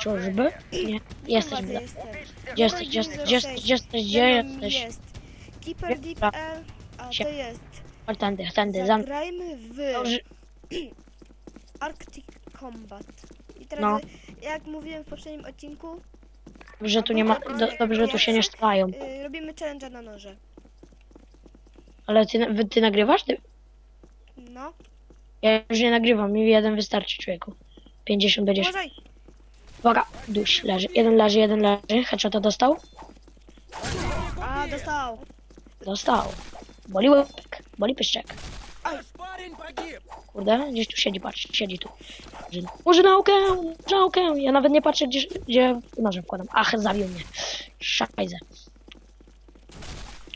Czyżby? Nie. Jesteś. Gdzie jesteś? Gdzie jesteś? Gdzie jesteś? Gdzie jesteś? Gdzie Ze mną jesteś? Jest. Keeper Deep. L, a to jest. Chodź tędy, tędy. Zagrajmy w. Arctic Combat. I teraz, No. jak mówiłem w poprzednim odcinku, Dobrze, tu nie ma, do, dobrze, że tu się nie strzelają. y, robimy challenge na noże. Ale ty, ty nagrywasz? Ty? No, Ja już nie nagrywam, mi jeden wystarczy, człowieku. 50 będziesz. uważaj! Uwaga, dusz, leży. Jeden leży, jeden leży. Headshota dostał? A, dostał. Dostał. Boli łebek, boli pyszczek. Kurde, gdzieś tu siedzi, patrz, siedzi tu. Uży naukę, naukę. Ja nawet nie patrzę, gdzie, gdzie nożem wkładam. Ach, zabił mnie. Szajze.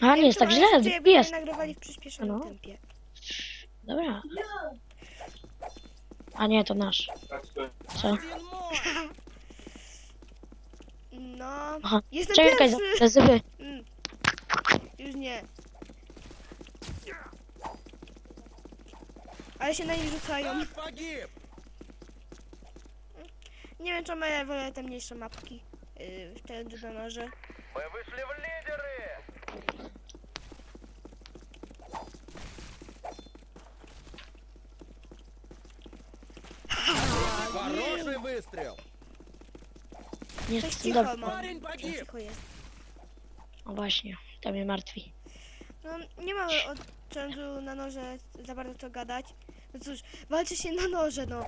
A, nie jest tak źle, jest. no. Dobra. A nie, to nasz. Tak, Co? Один мой! No, Aha. jestem Czekaj, pierwszy! zazywy. Mm. Już nie. Ale się na nich rzucają. Наш погиб! Nie wiem czemu ja wolę te mniejsze mapki. Yy, w challenge na noże. Мы вышли в лидеры! Хороший выстрел! Nie Coś cicho dobrze. cicho jest. O właśnie, to mnie martwi. No, nie mamy od na noże za bardzo co gadać. No cóż, walczy się na noże, no.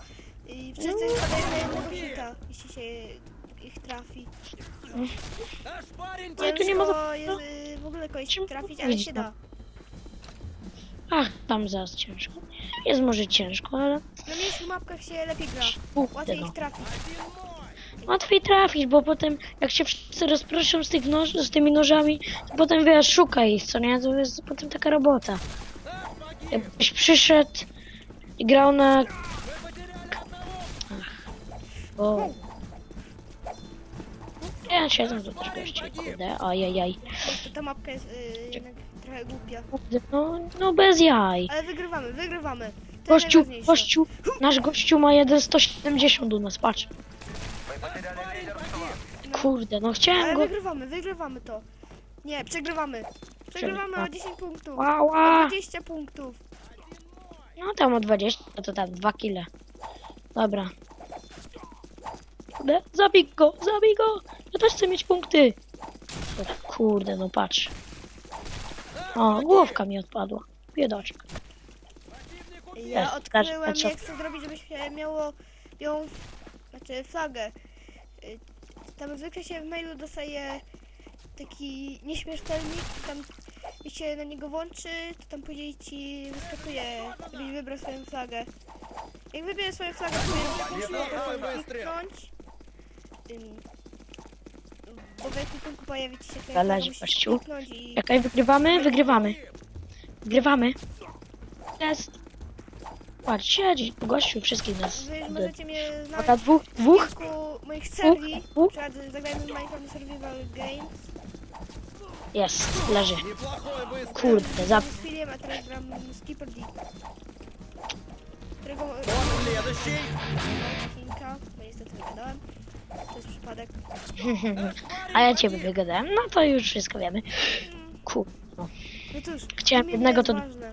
I wszyscy no. spadają na jednego szuta, jeśli się ich trafi. No tu nie ma za... jest, no. y, w ogóle kogoś trafić, ale się no? da. Ach, tam zaraz ciężko. Jest może ciężko, ale... Na mniejszych mapkach się lepiej gra. Łatwiej ich trafić łatwiej trafić, bo potem jak się wszyscy rozproszą z, tych noż, z tymi nożami, to potem wiesz, szukaj ich, co nie? To jest potem taka robota. Jakbyś przyszedł i grał na... Ach, bo... Ja siedzę do też gości, kurde, ajajaj. To ta mapka jest yy, trochę głupia. No, no bez jaj. Ale wygrywamy, wygrywamy. To jest Gościu, gościu, nasz gościu ma 1,170 u nas, patrz. Kurde, no chciałem Ale go... wygrywamy, wygrywamy to. Nie, przegrywamy. Przegrywamy o 10 punktów. Ała! O 20 punktów. No tam o 20, no to tam 2 kile. Dobra. Zabij go, zabij go! Ja też chcę mieć punkty! Kurde, no patrz. O, głowka mi odpadła. Biedoczek. Ja Jest, odkryłem, dasz, jak chcę zrobić, żebyś miało białą, znaczy flagę. Y, Tam zwykle się w mailu dostaje taki nieśmiertelnik, tam jak się na niego włączy, to tam później ci wyskakuje, żebyś wybrał swoją flagę. Jak wybierzesz swoją flagę, to musisz kliknąć. Bo w ekwipunku pojawi ci się Zależy, i... Czekaj, wygrywamy? Wygrywamy. Wygrywamy. Jest. Patrz, siedzi. Gościu, wszystkich nas. Wy możecie mnie znaleźć dwóch, dwóch moich serwi, przykład zagrajmy Minecraft Survival Games. Jest, leży. Kurde, za... Z filmem, a teraz gram Skipper D. Którego... Kinka, bo niestety wygadałem. Przez przypadek. a ja ciebie wygadałem, no to już wszystko wiemy. Kurde. No. no cóż, Chciałem jednego to... Ważne.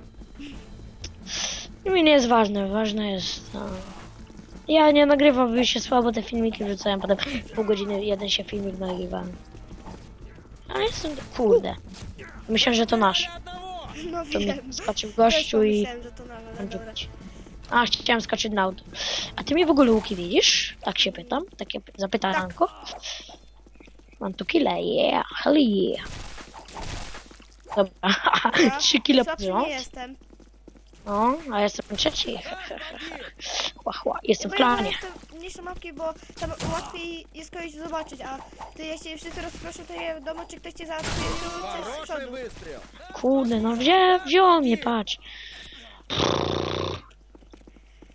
Mi nie jest ważne, ważne jest... No... Ja nie nagrywam, bo się słabo te filmiki wrzucają, potem pół godziny jeden się filmik nagrywam. Ale jestem, kurde. Myślę, że to nasz. No To mi wiem. skoczył gościu i... pomyślałem, że to. A, chciałem skoczyć na auto. A ty mnie w ogóle łuki widzisz? Tak się pytam, takie py- zapytanko. Tak. Mam tu kile, yeah, hell yeah. Dobra, trzy kile Za pod nie rząd. jestem? No, a jestem trzeci. Chła, chła. Jestem w Bo ja wolę klanie. te mniejsze mapki, bo tam łatwiej jest kogoś zobaczyć, a ty jeśli wszyscy rozproszą, to nie wiadomo, czy ktoś cię zaatakuje z tyłu, czy z Хороший przodu. выстрел! Kurde, no wziął, wziął mnie, patrz.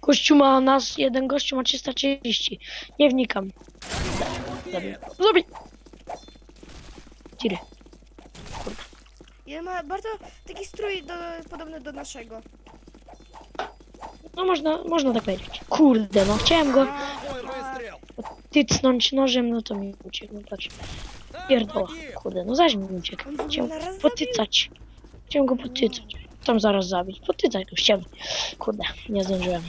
Gościu ma nas, jeden gościu ma 330. Nie wnikam. Zabij. Zabij. Tiry. I on ma bardzo taki strój do, podobny do naszego. No można, można tak powiedzieć. Kurde, no chciałem go tycnąć nożem, no to mi uciekł, no patrz. Pierdoła, kurde, no zaś mi uciekł. Chciałem potycać. Chciałem go potycać. Tam zaraz zabić. Potycać go chciałem. Kurde, nie zdążyłem.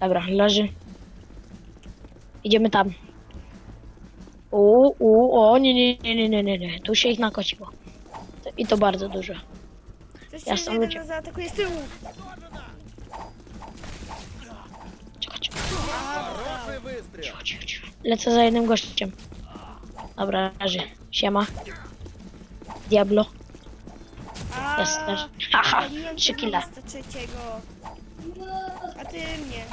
Dobra, leży. Idziemy tam. U, u, o, nie, nie, nie, nie, nie, nie. Tu się ich nakociło. I to bardzo dużo. Ja sam cię ludzie- Lecę za jednym gościem. Dobra, razie. Siema. Diablo. Jester. Haha, trzy killa. A ty mnie.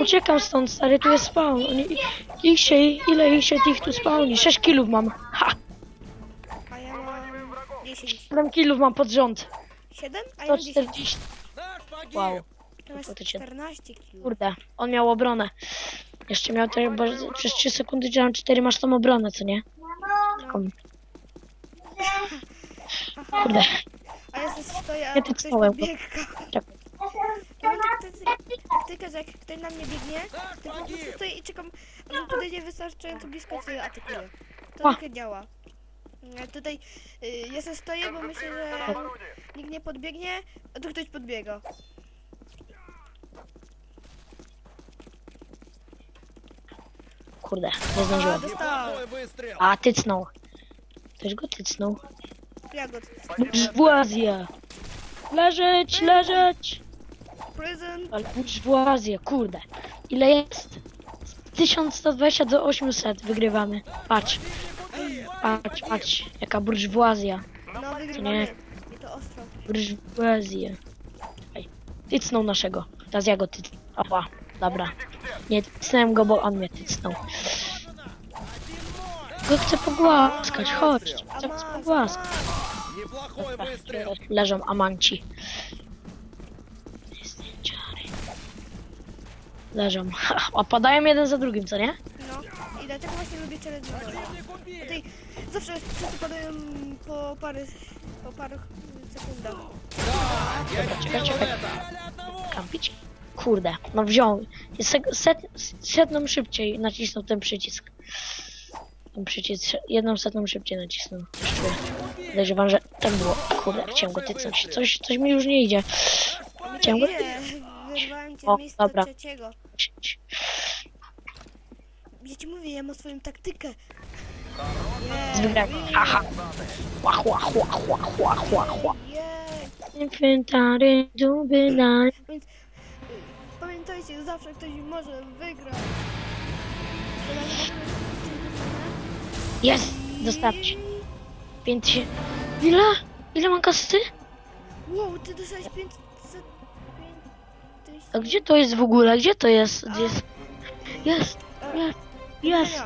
Uciekam stąd, stary, tu jest spawn. Oni- Ich się, ile ich się tych tu spawni? 6 killów mam. Ha! A ja mam 10. 7 killów mam pod rząd. 7? A ja 140. Wow. To to cię- 14 kg. kurde. On miał obronę. Jeszcze miał te, bo przez 3 sekundy działam 4, masz tą obronę, co nie? Taką, kurde. A ja sobie stoję, a Ja ktoś podbiega. Czekaj. Ja mam tak taktykę, że jak ktoś na mnie biegnie, to po prostu stoję i czekam, a on podejdzie wystarczająco blisko, co ja atakuję. To tak działa. Ja tutaj y, ja sobie stoję, bo myślę, że nikt nie podbiegnie, a tu ktoś podbiega. Kurde, nie zdążyłem. Dostałem. A, tycnął. Ktoś go tycnął. Ja go Burzwazja! Leżeć, leżeć! Prison. Ale burzwazja, kurde. Ile jest? 1120 do 800 wygrywamy. Patrz. Patrz, patrz. Jaka burzwazja. No, no wygrywamy. I to ostro. Burzwazja. Ej, Tycnął naszego. Teraz ja go tycnę. Opa, dobra. Nie tycnąłem go, bo on mnie tycnął. Go chcę pogłaskać, chodź. Chcę was pogłaskać. Leżą amanci. Leżą. Opadają jeden za drugim, co nie? No. I dlatego właśnie lubię challenge zawsze wszyscy padają po parę, po paru sekundach. Czekaj, czekaj. Kampić? Kurde, no wziął. Set, set, setną szybciej nacisnął ten przycisk. Ten przycisk, jedną setną szybciej nacisnął. Czuję. Podejrzewam, że tak było. Kurde, chciałem go tycnąć. Coś, coś mi już nie idzie. Chciałem go O, dobra. Ja ci mówię, ja mam swoją taktykę. Z wygrałem. Haha. Chła, chła, chła, chła, chła, chła, chła. Jej. Inwentary, duby, na... Więc pamiętajcie, zawsze ktoś może wygrać. Jest! Dostarczy. Pięć... Ile? Ile mam kasy? Wow, ty dostałeś 500... A gdzie to jest w ogóle? Gdzie to jest? Gdzie jest? Jest! Jest! Jest!